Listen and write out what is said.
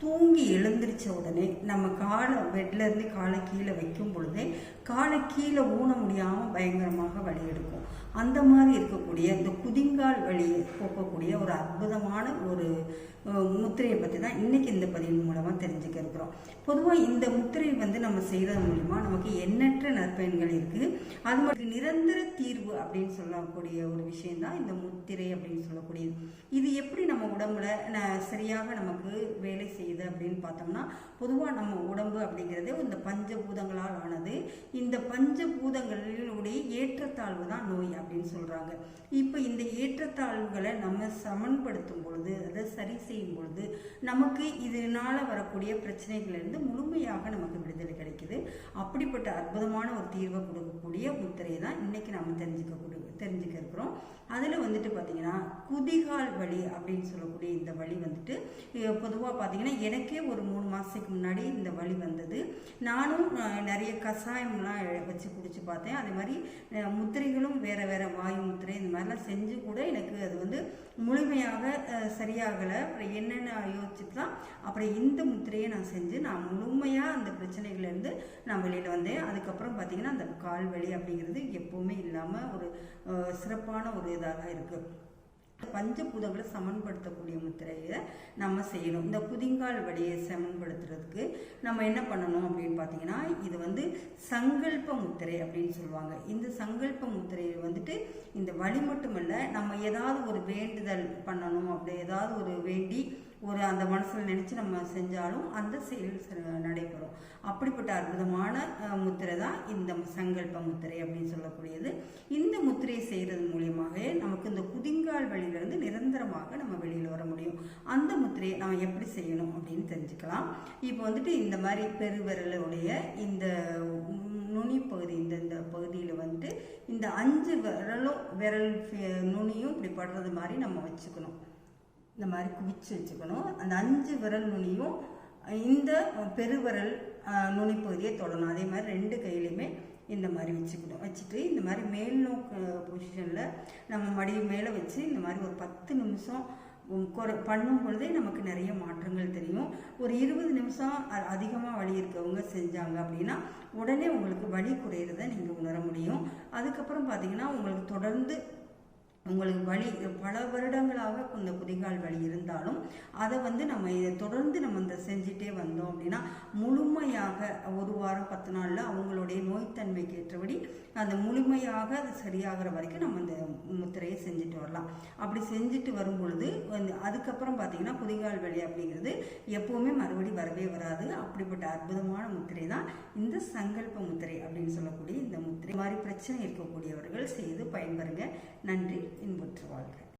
தூங்கி எழுந்திரிச்ச உடனே நம்ம காலை பெட்லேருந்து காலை கீழே வைக்கும் பொழுதே காலை கீழே ஊன முடியாமல் பயங்கரமாக வலி எடுக்கும். அந்த மாதிரி இருக்கக்கூடிய இந்த குதிங்கால் வழியை போக்கக்கூடிய ஒரு அற்புதமான ஒரு முத்திரையை பற்றி தான் இன்றைக்கி இந்த பதிவின் மூலமாக தெரிஞ்சுக்க இருக்கிறோம். பொதுவாக இந்த முத்திரை வந்து நம்ம செய்கிறது மூலிமா நமக்கு எண்ணற்ற நற்பயன்கள் இருக்குது அது மட்டும் நிரந்தர தீர்வு அப்படின்னு சொல்லக்கூடிய ஒரு விஷயந்தான் இந்த முத்திரை அப்படின்னு சொல்லக்கூடியது. இது எப்படி நம்ம உடம்புல ந- சரியாக நமக்கு வேலை செய்யுது அப்படின்னு பார்த்தோம்னா பொதுவாக நம்ம உடம்பு அப்படிங்கிறது இந்த பஞ்சபூதங்களால் ஆனது. இந்த பஞ்சபூதங்களினுடைய ஏற்றத்தாழ்வு தான் நோய் அப்படின்னு சொல்றாங்க. இப்போ இந்த ஏற்றத்தாழ்வுகளை நம்ம சமன்படுத்தும் பொழுது அதை சரி செய்யும் பொழுது நமக்கு இதனால வரக்கூடிய பிரச்சனைகள்லேருந்து முழுமையாக நமக்கு விடுதலை அப்படிப்பட்ட அற்புதமான ஒரு தீர்வை கொடுக்கக்கூடிய முத்திரையை தான் இன்னைக்கு தெரிஞ்சுக்க தெரிஞ்சுக்கக்கூடிய தெரிஞ்சுக்க இருக்கிறோம். அதில் வந்துட்டு பார்த்தீங்கன்னா குதிகால் வலி அப்படின்னு சொல்லக்கூடிய இந்த வழி வந்துட்டு பொதுவாக பார்த்தீங்கன்னா எனக்கே ஒரு மூணு மாதத்துக்கு முன்னாடி இந்த வழி வந்தது. நானும் நிறைய கஷாயம்லாம் வச்சு குடிச்சு பார்த்தேன். அதே மாதிரி முத்திரைகளும் வேறு வேறு வாயு முத்திரை இந்த மாதிரிலாம் செஞ்சு கூட எனக்கு அது வந்து முழுமையாக சரியாகலை. அப்புறம் என்னென்ன யோசிச்சுட்டு தான் அப்புறம் இந்த முத்திரையை நான் செஞ்சு நான் முழுமையாக அந்த பிரச்சனைகள்லேருந்து நான் வெளியில் வந்தேன். அதுக்கப்புறம் பார்த்தீங்கன்னா அந்த கால் வலி அப்படிங்கிறது எப்போவுமே இல்லாமல் ஒரு சிறப்பான ஒரு இதாக இருக்குது பஞ்சபூதங்களை சமன்படுத்தக்கூடிய முத்திரையை நம்ம செய்யணும். இந்த புதிங்கால் வழியை சமன்படுத்துறதுக்கு நம்ம என்ன பண்ணணும் அப்படின்னு பார்த்தீங்கன்னா இது வந்து சங்கல்ப முத்திரை அப்படின்னு சொல்லுவாங்க. இந்த சங்கல்ப முத்திரையை வந்துட்டு இந்த வழி மட்டுமல்ல நம்ம ஏதாவது ஒரு வேண்டுதல் பண்ணணும் அப்படி ஏதாவது ஒரு வேண்டி ஒரு அந்த மனசில் நினச்சி நம்ம செஞ்சாலும் அந்த செயல் நடைபெறும். அப்படிப்பட்ட அற்புதமான முத்திரை தான் இந்த சங்கல்ப முத்திரை அப்படின்னு சொல்லக்கூடியது. இந்த முத்திரையை செய்கிறது மூலியமாகவே நமக்கு இந்த குதிங்கால் வழியிலிருந்து நிரந்தரமாக நம்ம வெளியில் வர முடியும். அந்த முத்திரையை நம்ம எப்படி செய்யணும் அப்படின்னு தெரிஞ்சுக்கலாம். இப்போ வந்துட்டு இந்த மாதிரி பெருவிரலுடைய இந்த நுனி பகுதி இந்த இந்த பகுதியில் வந்துட்டு இந்த அஞ்சு விரலும் விரல் நுனியும் இப்படி படுறது மாதிரி நம்ம வச்சுக்கணும். இந்த மாதிரி குவிச்சு வச்சுக்கணும். அந்த அஞ்சு விரல் நுனியும் இந்த பெருவிரல் அஹ், நுனி பகுதியை தொடணும். அதே மாதிரி ரெண்டு கையிலையுமே இந்த மாதிரி வச்சுக்கணும். வச்சுட்டு இந்த மாதிரி மேல் நோக்கு பொசிஷனில் நம்ம மடி மேலே வச்சு இந்த மாதிரி ஒரு பத்து நிமிஷம் குறை பண்ணும் பொழுதே நமக்கு நிறைய மாற்றங்கள் தெரியும். ஒரு இருபது நிமிஷம் அதிகமாக வலி இருக்கவங்க செஞ்சாங்க அப்படின்னா உடனே உங்களுக்கு வலி குறையிறத நீங்கள் உணர முடியும். அதுக்கப்புறம் பார்த்தீங்கன்னா உங்களுக்கு தொடர்ந்து உங்களுக்கு வலி பல வருடங்களாக இந்த குதிகால் வலி இருந்தாலும் அதை வந்து நம்ம இதை தொடர்ந்து நம்ம இந்த செஞ்சுட்டே வந்தோம் அப்படின்னா முழுமையாக ஒரு வாரம் பத்து நாளில் அவங்களுடைய நோய்த்தன்மைக்கு ஏற்றபடி அந்த முழுமையாக அது சரியாகிற வரைக்கும் நம்ம இந்த முத்திரையை செஞ்சுட்டு வரலாம். அப்படி செஞ்சுட்டு வரும் பொழுது வந்து அதுக்கப்புறம் பார்த்தீங்கன்னா குதிகால் வலி அப்படிங்கிறது எப்போவுமே மறுபடி வரவே வராது. அப்படிப்பட்ட அற்புதமான முத்திரை தான் இந்த சங்கல்ப முத்திரை அப்படின்னு சொல்லக்கூடிய இந்த முத்திரை மாதிரி பிரச்சனை இருக்கக்கூடியவர்கள் செய்து பயன்பெறுங்க. நன்றி. இன்புற்று வாழ்க.